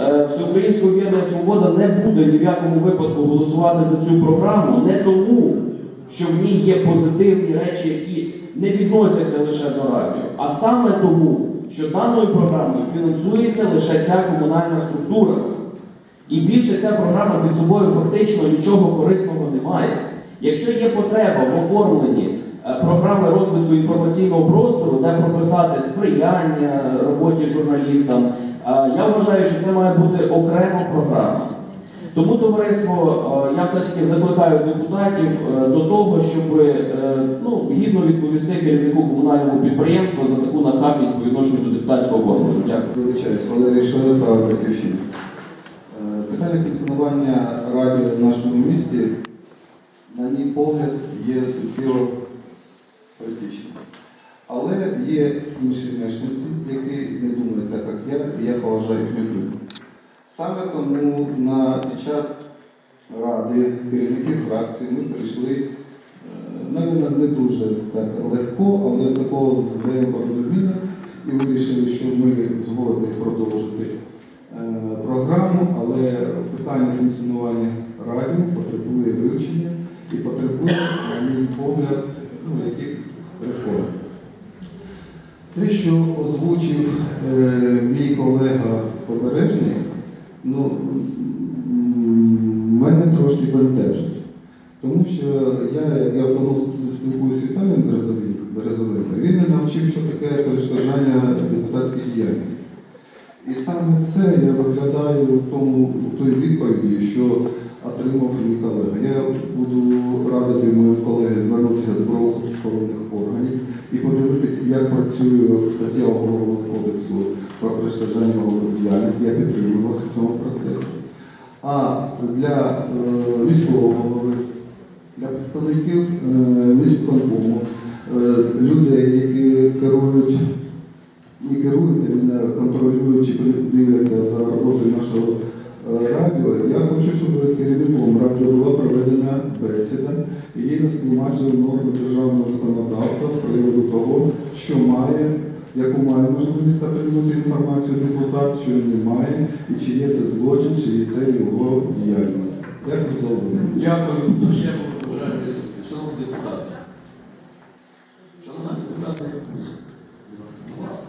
Е, Всеукраїнська об'єднання Свобода не буде ні в якому випадку голосувати за цю програму не тому, що в ній є позитивні речі, які не відносяться лише до радіо, а саме тому, що даною програмою фінансується лише ця комунальна структура. І більше ця програма під собою фактично нічого корисного не має. Якщо є потреба в оформленні програми розвитку інформаційного простору, де прописати сприяння роботі журналістам, е, я вважаю, що це має бути окрема програма. Тому, товариство, е, я все ж таки закликаю депутатів е, до того, щоб е, ну, гідно відповісти керівнику комунального підприємства за таку нахабність по відношенню до депутатського корпусу. Дякую. Вибачаюсь, Валерій Шелепа, Батьківщина. Е, Питання функціонування радіо в нашому місті, на мій погляд, є суттєво. Але є інші мешканці, які не думають так, як я, і я поважаю їх думку. Саме тому на під час ради керівників фракції ми прийшли, е, навіть не дуже так легко, але такого взаєморозуміння і вирішили, що ми згодні продовжити е, програму, але питання функціонування радіо потребує вивчення і потребує, на мій погляд, ну, яких реформ. Те, що озвучив е, мій колега Побережний, ну, м, мене трошки бентежить. Тому що я, я давно спілкуюся з Віталієм Березовим, Березовим, він не навчив, що таке перешкоджання депутатській діяльності. І саме це я виглядаю в тому в той відповіді, що отримав мій колега. Я буду радити мої колеги звернутися до правоохоронних органів і подивитися, як працює стаття Уголовного кодексу про перешкоджання діяльності. Я підтримую вас в цьому процесі. А для е, міського голови, для представників е, міськвиконкому, їй норми державного законодавства з приводу того, що має, яку має можливість отримати інформацію депутат, що не має, і чи є це злочин, чи є це його діяльність. Дякую за увагу. Дякую. Ще бажаю. Шановні депутати. Шановні депутати, будь ласка.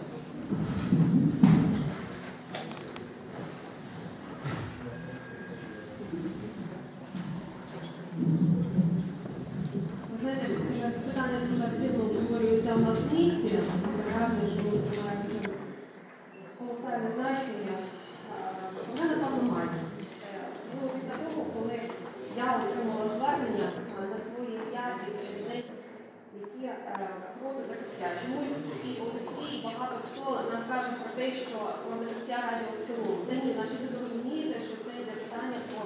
Ви питання дуже активно обговорюється у нас в місті. Враження, що колосальне значення. Е, У мене там немає. Е, Було після того, коли я отримала звернення е, на свої п'яті які е, проти закриття. Чомусь і отці, і багато хто нам каже про те, що про закриття радіо в цілому. Та ні, наші люди розуміються, що це йде питання про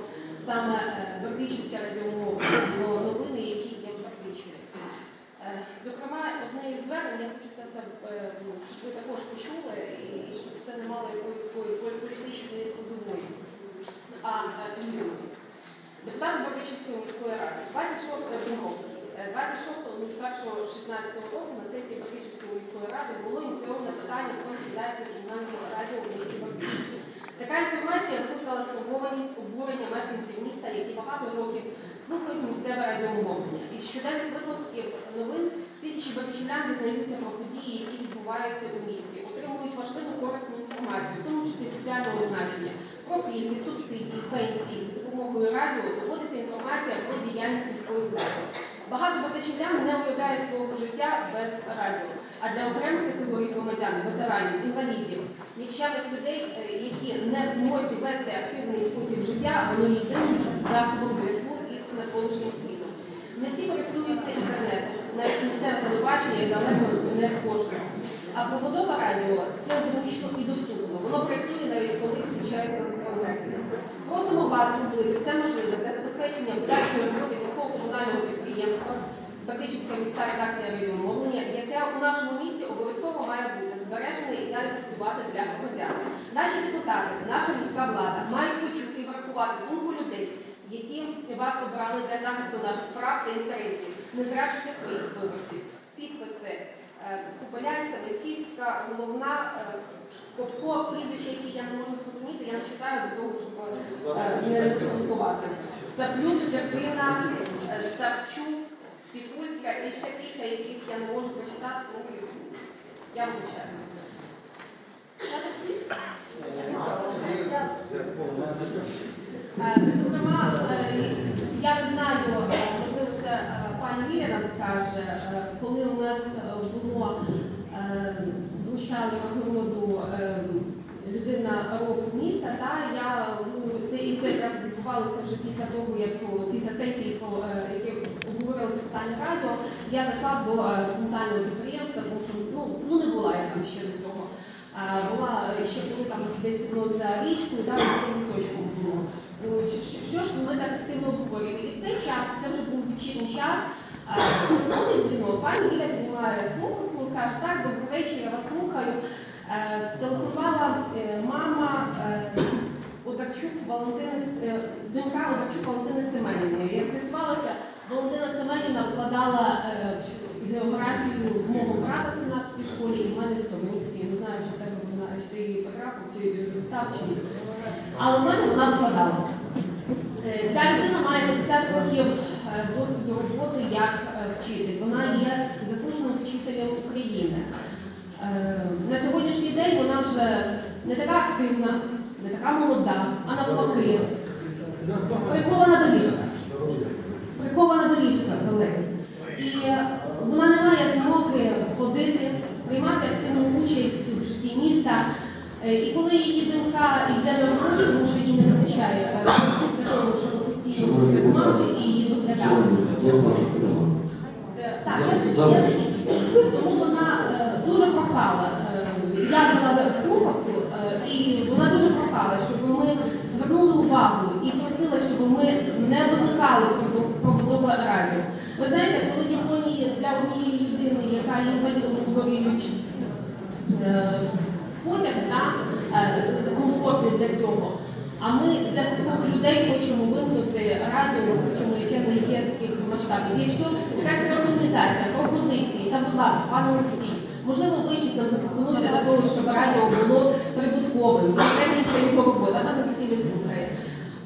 саме Бердичівське радіомовлення, про новини, які є в Бердичеві. Е, Зокрема, одне із звернень, я хочу це е, ну, щоб ви також почули, і щоб це не мало якоїсь такої полі- політичної складової. А е. Депутат Бердичівської міської ради, 26 Бінговський, 26.01.16 року на сесії Бердичівської міської ради було ініційоване питання про ліквідацію комунального радіо в місті Бердичів. Така інформація викликала стурбованість обурення мешканців міста, які багато років слухають місцеве радіомовлення. Із щоденних випусків новин тисячі батьківлян дізнаються про події, які відбуваються у місті, отримують важливу корисну інформацію, в тому числі соціального значення, про пільги, субсидії, пенсії. З допомогою радіо доводиться інформація про діяльність міської влади. Багато батьківлян не уявляють свого життя без радіо. А для окремих категорій громадян, ветеранів, інвалідів, нікчемних людей, е, які не в змозі вести активний спосіб життя, воно єдиним засобом зв'язку із навколишнім світом. Не всі користуються інтернетом, навіть місцеве телебачення і далеко не в кожному. А побудова радіо це зручно і доступно. Воно працює навіть коли включається інтернет. Просимо вас робити все можливе для забезпечення подальшої роботи міського комунального підприємства, Фактична міська редакція радіомовлення, яке у нашому місті обов'язково має бути збережене і далі працювати для громадян. Наші депутати, наша міська влада мають почути і врахувати думку людей, які вас обрали для захисту наших прав та інтересів, не зраджуйте своїх виборців. Підписи е, Купелянська, Левківська, головна. е, Скопко, прізвище, які я не можу зрозуміти, я не читаю для того, щоб е, не спілкувати. Цаплюк, Щербина, е, Савчук, Пікульська і ще кілька, яких я не можу прочитати, тому я вибачаю. Це всі? Я не знаю, е, можливо, це е, пані Лілія нам скаже, е, коли у нас було вручали нагороду людина року міста, та я ну, це і це якраз відбувалося вже після того, як після сесії, обговорили це питання радіо, я зайшла до комунального підприємства, тому що ну, ну не була я там ще до цього. Була ще коли там десь за річкою, да. Ну, що- що- Що ж ми так активно обговорюємо? І в цей час, це вже був вечірній час, дзвінок, пані Іля піднімає слухавку, каже, так, добрий вечір, я вас слухаю. Е, Телефонувала е, мама Одарчук Валентини, е, донька Одарчук Валентини Семенівни. Як з'ясувалося, Валентина Семенівна вкладала географію в мого брата в 17 школі і в мене в сьомій всі. Не знаю, в тебе чи ти її потрапив, чи її застав, чи ні. Але в мене вона вкладалася. Е, Ця людина має 50 років е, досвіду роботи як е, вчитель. Вона є заслуженим вчителем України. На сьогоднішній день вона вже не така активна, не така молода, а навпаки. Прикована до. Прикована до ліжка, колеги. І вона не має змоги ходити, приймати активну участь у житті міста. І коли її донька йде на роботу, тому що їй не вистачає е, ресурсів для того, щоб постійно бути з мамою і її доглядати. Я прошу підтримати. Е, Так, я, я закінчу. Тому вона е, дуже прохала. е, Я дала слухавку, е, і вона дуже прохала, щоб ми звернули увагу і просила, щоб ми не вимикали пробудову радіо. Ви знаєте, коли в Японії для однієї людини, яка інвалідом, потяг, е, комфортний для цього. А ми для таких людей хочемо вимкнути радіо, хочемо яке не є таких масштабів. Якщо якась організація, пропозиції, та будь ласка, пане Олексій, можливо, ви щось нам запропонуєте для того, щоб радіо було прибутковим, це його робота, пане Олексій не слухає.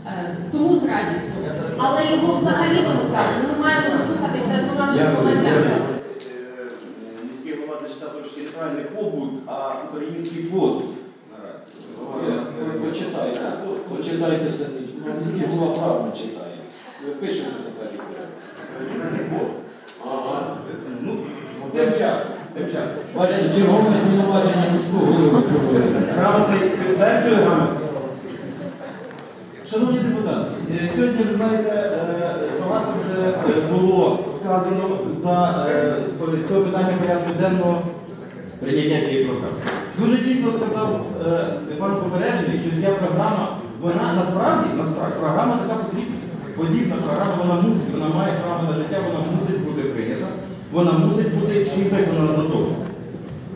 Е, Тому з радістю. Але його взагалі вимикати, ми маємо слухатися до наших Дякую, громадян. дякую. Е, Міський голова зачитав трошки неправильний побут, а український посуд наразі. Ви Почитайте, почитайте самі. Ну, Міський голова правильно читає. Ви пишете тепер. Ага. Ну, тим часом, тим часом. Бачите, чергове звинувачення міського голови проводить. Грамотний підтверджує грамотно. Шановні депутати, е, сьогодні, ви знаєте, е, багато вже е, було сказано за е, по питання порядку денного прийняття цієї програми. Дуже дійсно сказав е, пан Побережний, що ця програма, вона насправді, насправді програма така потрібна. Подібна програма, вона мусить, вона має право на життя, вона мусить бути прийнята, вона мусить бути ще виконана до того.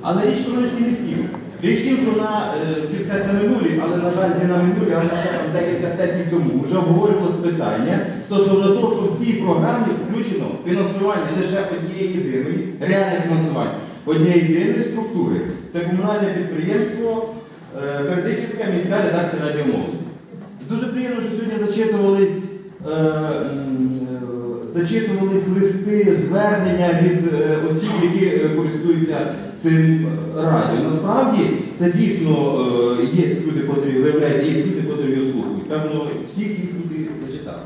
Але річ трошки не в тім. Річ тім, що на е, сказати, на минулій, але на жаль, не на минулій, а на декілька сесій тому вже обговорювалось питання стосовно того, що в цій програмі включено фінансування лише однієї єдиної, реальне фінансування однієї єдиної структури. Це комунальне підприємство е, Бердичівська міська редакція радіомови. Дуже приємно, що сьогодні зачитувались, е, е, зачитувались листи, звернення від е, осіб, які е, користуються цим радіо. Насправді це дійсно е, є люди, котрі виявляється, є люди, котрі слухають. Певно, всіх їх люди зачитали.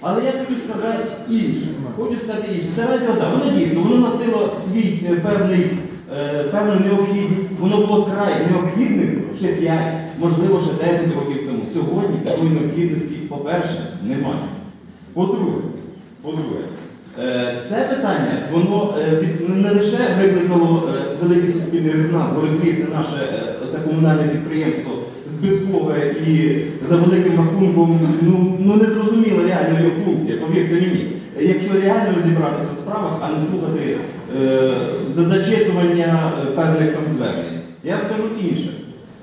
Але я хочу сказати інше. Хочу сказати інше. Це радіо, так, воно дійсно, воно носило свій е, певний, е, певну необхідність. Воно було край необхідним ще 5, можливо, ще 10 років тому. Сьогодні такої необхідності, по-перше, немає. По-друге, по-друге, е, це питання, воно е, не лише викликало е, великий суспільний резонанс, бо розвісне наше це комунальне підприємство збиткове і за великим рахунком ну, ну не зрозуміла реально його функція, повірте мені. Якщо реально розібратися в справах, а не слухати е, за зачитування певних там звернень. Я скажу інше.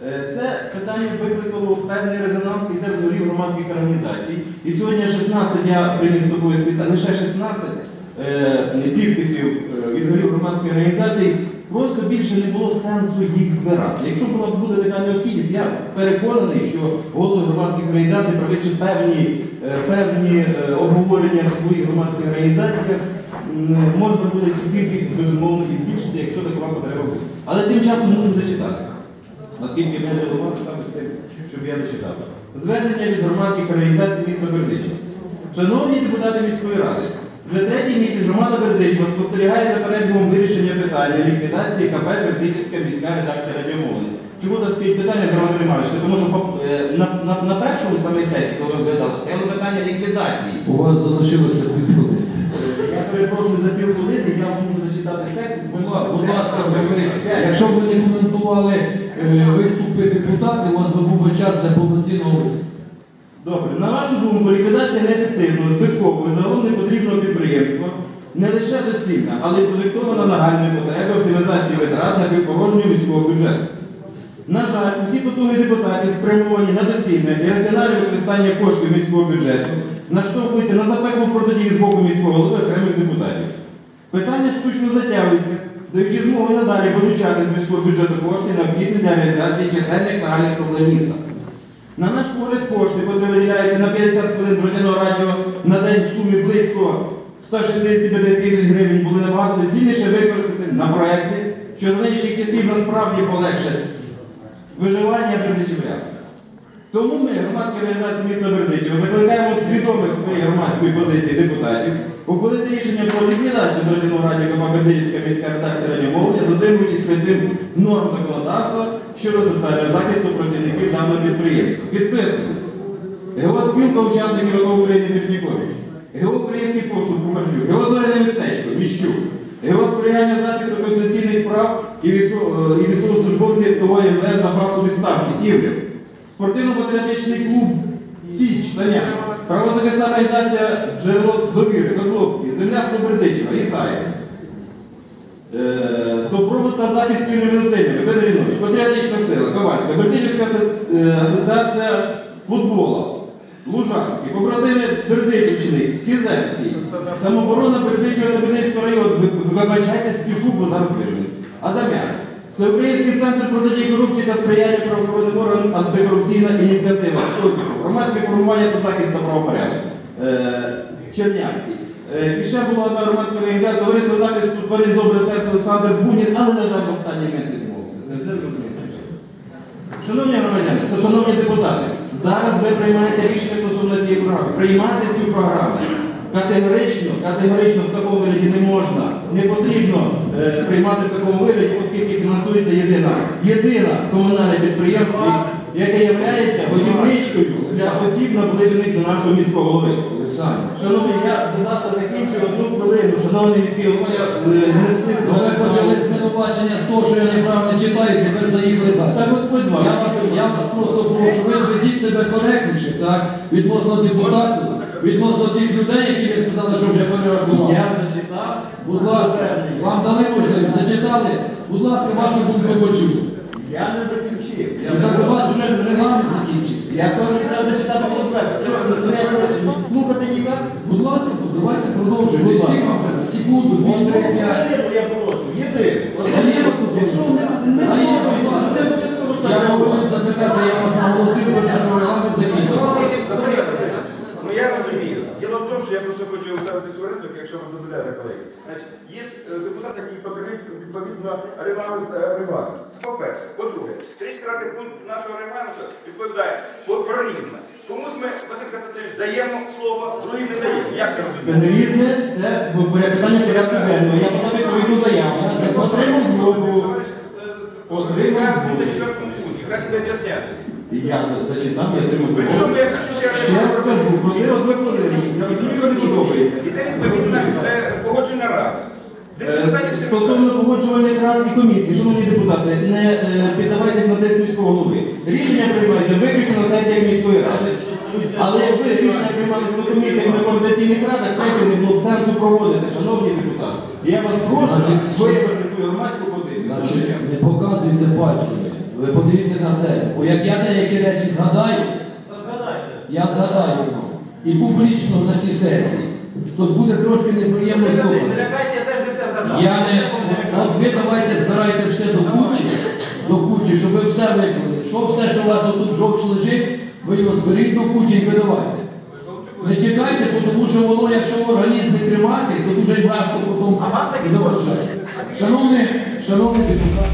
Е, Це питання викликало певний резонанс і серед голів громадських організацій. І сьогодні 16 я приніс з собою спеціально, лише 16 е, підписів е, від голів громадських організацій просто більше не було сенсу їх збирати. Якщо була буде така необхідність, я переконаний, що голови громадських організацій, проведши певні, е, певні обговорення в своїх громадських організаціях, можна буде цю кількість безумовно і збільшити, якщо така потреба буде. Але тим часом можу зачитати, оскільки мене голова саме з тим, щоб я зачитав. Звернення від громадських організацій міста Бердичева. Шановні депутати міської ради, вже третій місяць громада Бердичева спостерігає за перебігом вирішення питання ліквідації КП Бердичівська міська редакція радіомовлення. Чому так стоїть питання, Роман Риманович? Тому що е, на, на, на першому самій сесії, коли розглядалося, стояло питання ліквідації. У вас залишилося півхвилини. Я перепрошую за півхвилини, я можу зачитати текст. Будь ласка, будь ласка, ви, якщо б ви не коментували виступи депутатів, у вас би був би час для повноцінного виступу. Добре, на вашу думку, ліквідація неефективного, збиткового і загалом непотрібного підприємства не лише доцільна, але й продиктована нагальною потребою оптимізації витрат на підпорожнюю міського бюджету. На жаль, усі потуги депутатів спрямовані на доцільне і раціональне використання коштів міського бюджету наштовхуються на запеклу протидію з боку міського голови окремих депутатів. Питання штучно затягується, даючи змогу надалі вилучати з міського бюджету кошти, необхідні для реалізації чисельних нагальних проблем міста. На наш погляд, кошти, котрі виділяються на 50 хвилин бродяного радіо на день в сумі близько 165 тисяч гривень, були набагато доцільніше використати на проекти, що за нинішніх часів насправді полегшать виживання бердичівлян. Тому ми, громадські організації міста Бердичева, закликаємо свідомих своєї громадської позиції депутатів ухвалити рішення про ліквідацію Бродяного радіо Бердичівська міська редакція радіомовлення, дотримуючись принцип норм законодавства щодо соціального захисту працівників даного підприємства. Підписано. Його спілка учасників АТО України Мірнікович. Його український поступ Бухарчук. Його зоряне містечко Міщук. Його сприяння захисту конституційних прав і е, військовослужбовців ТО МВС запасу відставці Івлів. Спортивно-патріотичний клуб Січ Таня. Правозахисна організація Джерело довіри Козловський. Земля Слободичева, Ісаєв. Е, Добробут та захист спільними зусиллями, Бедрінович, Патріотична сила, Ковальська, Бердичівська е, асоціація футболу, Лужанський, побратими Бердичівщини, Бердичева та Бердичівського району, ви, ви вибачайте, спішу, бо зараз вирву. Адамян, Всеукраїнський центр протидії корупції та сприяння правоохоронним органам антикорупційна ініціатива, громадське формування та захист та правопорядок. Е, Чернявський. Е, І ще була одна громадська організація товариство захисту тварин добре серце Олександр Бунін, але, на жаль, останній момент відмовився. Не все зрозуміло. Шановні громадяни, шановні депутати, зараз ви приймаєте рішення стосовно цієї програми. Приймати цю програму категорично, категорично в такому вигляді не можна. Не потрібно е, приймати в такому вигляді, оскільки фінансується єдина, єдина комунальне підприємство, яке є годівничкою для осіб, наближених до нашого міського голови. Шановні, я, будь ласка, закінчу одну хвилину. Шановний міський голова, я е, не встиг Ви почали звинувачення з того, що я неправильно читаю, тепер заїхали Та далі. Господь з вами. Я вас, я вас просто прошу, ви ведіть себе коректніше, так? Відносно депутатів, відносно тих людей, які ви сказали, що вже перерахували. Я зачитав. Будь ласка, вам дали можливість, зачитали. Будь ласка, вашу думку почув. Я не закінчив. Я І так у вас вже регламент закінчився. Я сказав, що треба зачитати не слухати ніяк? Будь ласка, давайте продовжуємо. Будь ласка. Секунду, дві, три, п'ять. Я прошу, їди. Даємо тут. Не будь ласка. Я повинен запитати, я вас наголосив, що регламент закінчився. Ну я розумію. Діло в тому, що я просто хочу уставити свій ринок, якщо ви дозволяєте, колеги. Значить, є е, депутат, який покриває відповідно регламент е, регламент. Це по-перше. По-друге, 34 пункт нашого регламенту відповідає по- про різне. Комусь ми, Василь Константинович, даємо слово, другим не даємо. Як це Це не різне, це питання порядку денного. Я подав відповідну заяву. Отримав згоду. Е, Отримав згоду. себе. Я зачитав, я отримав згоду. я хочу ще раз Ще раз скажу, просив одну хвилину. Я розумію, що не подобається. Іде відповідна е, погоджена рада. Де ці Е, питання всі Стосовно погоджувальних рад і комісій, шановні депутати, не е, піддавайтесь на тиск міського голови. Рішення приймаються виключно на сесіях міської ради. Але якби рішення приймалися на комісіях на координаційних радах, сесії не було б сенсу проводити, шановні депутати. Я вас прошу виявити свою громадську позицію. Не показуйте пальцями. Ви подивіться на себе. Бо як я деякі речі згадаю, я згадаю вам. І публічно на цій сесії, то буде трошки неприємно Не слухати. я не не, От ви давайте збирайте все до кучі, до кучі, щоб ви все виконали. Що все, що у вас отут жовч лежить, ви його зберіть до кучі і видавайте. Не чекайте, тому що воно, якщо в організмі тримати, то дуже важко потім Шановний доважати. Шановні, шановні депутати.